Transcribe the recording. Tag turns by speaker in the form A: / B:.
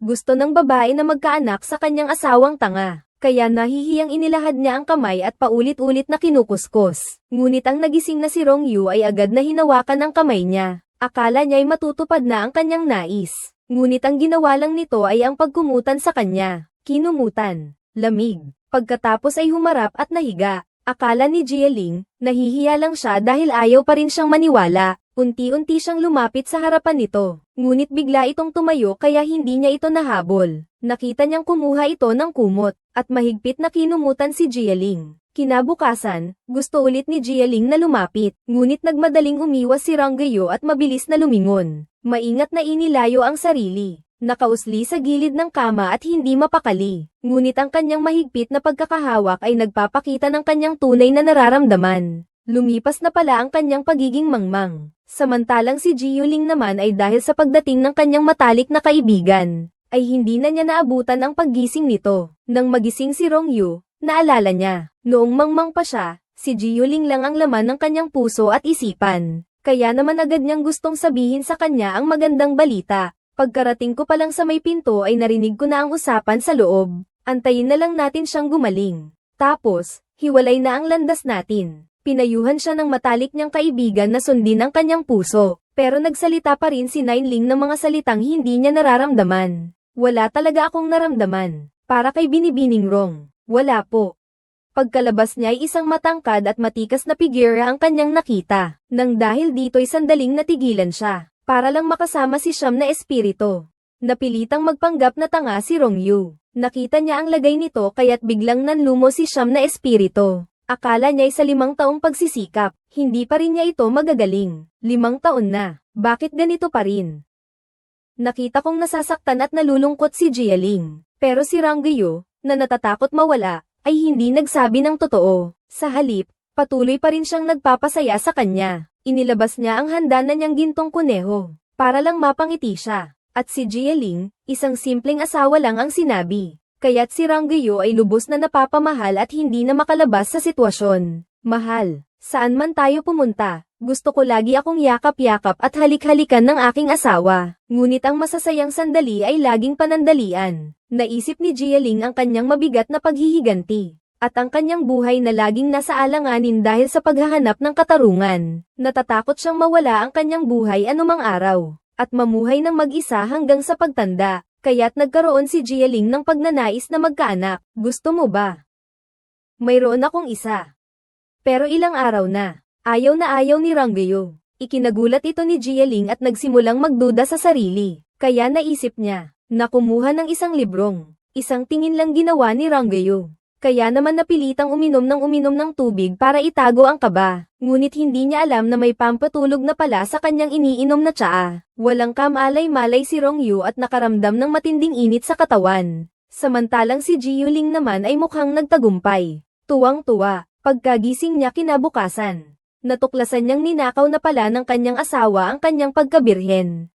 A: Gusto ng babae na magkaanak sa kanyang asawang tanga. Kaya nahihiyang inilahad niya ang kamay at paulit-ulit na kinukuskus. Ngunit ang nagising na si Rong Yu ay agad na hinawakan ang kamay niya. Akala niya'y matutupad na ang kanyang nais. Ngunit ang ginawa lang nito ay ang pagkumutan sa kanya. Kinumutan. Lamig. Pagkatapos ay humarap at nahiga. Akala ni Jieling, nahihiya lang siya dahil ayaw pa rin siyang maniwala. Unti-unti siyang lumapit sa harapan nito. Ngunit bigla itong tumayo kaya hindi niya ito nahabol. Nakita niyang kumuha ito ng kumot, at mahigpit na kinumutan si Jieling. Kinabukasan, gusto ulit ni Jieling na lumapit, ngunit nagmadaling umiwas si Ranggayo at mabilis na lumingon. Maingat na inilayo ang sarili. Nakausli sa gilid ng kama at hindi mapakali. Ngunit ang kanyang mahigpit na pagkakahawak ay nagpapakita ng kanyang tunay na nararamdaman. Lumipas na pala ang kanyang pagiging mangmang. Samantalang si Jiyuling naman ay dahil sa pagdating ng kanyang matalik na kaibigan, ay hindi na niya naabutan ang paggising nito. Nang magising si Rong Yu, naalala niya, noong mangmang pa siya, si Jiyuling lang ang laman ng kanyang puso at isipan. Kaya naman agad niyang gustong sabihin sa kanya ang magandang balita. Pagkarating ko pa lang sa may pinto ay narinig ko na ang usapan sa loob. Antayin na lang natin siyang gumaling. Tapos, hiwalay na ang landas natin. Pinayuhan siya ng matalik niyang kaibigan na sundin ang kanyang puso. Pero nagsalita pa rin si Nine Ling ng mga salitang hindi niya nararamdaman. Wala talaga akong naramdaman. Para kay Binibining Rong. Wala po. Pagkalabas niya ay isang matangkad at matikas na figura ang kanyang nakita. Nang dahil dito'y sandaling natigilan siya. Para lang makasama si Siyam na espirito. Napilitang magpanggap na tanga si Rong Yu. Nakita niya ang lagay nito kaya't biglang nanlumo si Siyam na espirito. Akala niya'y sa limang taong pagsisikap, hindi pa rin niya ito magagaling. Limang taon na, bakit ganito pa rin? Nakita kong nasasaktan at nalulungkot si Jialing. Pero si Ranggayo, na natatakot mawala, ay hindi nagsabi ng totoo. Sa halip, patuloy pa rin siyang nagpapasaya sa kanya. Inilabas niya ang handa na niyang gintong kuneho, para lang mapangiti siya. At si Jialing, isang simpleng asawa lang ang sinabi. Kaya't si Ranggayo ay lubos na napapamahal at hindi na makalabas sa sitwasyon. Mahal, saan man tayo pumunta, gusto ko lagi akong yakap-yakap at halik-halikan ng aking asawa. Ngunit ang masasayang sandali ay laging panandalian. Naisip ni Jialing ang kanyang mabigat na paghihiganti. At ang kanyang buhay na laging nasa alanganin dahil sa paghahanap ng katarungan. Natatakot siyang mawala ang kanyang buhay anumang araw. At mamuhay ng mag-isa hanggang sa pagtanda. Kaya't nagkaroon si Jialing ng pagnanais na magkaanak. Gusto mo ba? Mayroon akong isa. Pero ilang araw na. Ayaw na ayaw ni Ranggayo. Ikinagulat ito ni Jialing at nagsimulang magduda sa sarili. Kaya naisip niya, na kumuha ng isang librong. Isang tingin lang ginawa ni Ranggayo. Kaya naman napilitang uminom ng uminom ng tubig para itago ang kaba. Ngunit hindi niya alam na may pampatulog na pala sa kanyang iniinom na tsaa. Walang kamalay-malay si Rong Yu at nakaramdam ng matinding init sa katawan. Samantalang si Ji Yuling naman ay mukhang nagtagumpay. Tuwang-tuwa, pagkagising niya kinabukasan. Natuklasan niyang ninakaw na pala ng kanyang asawa ang kanyang pagkabirhen.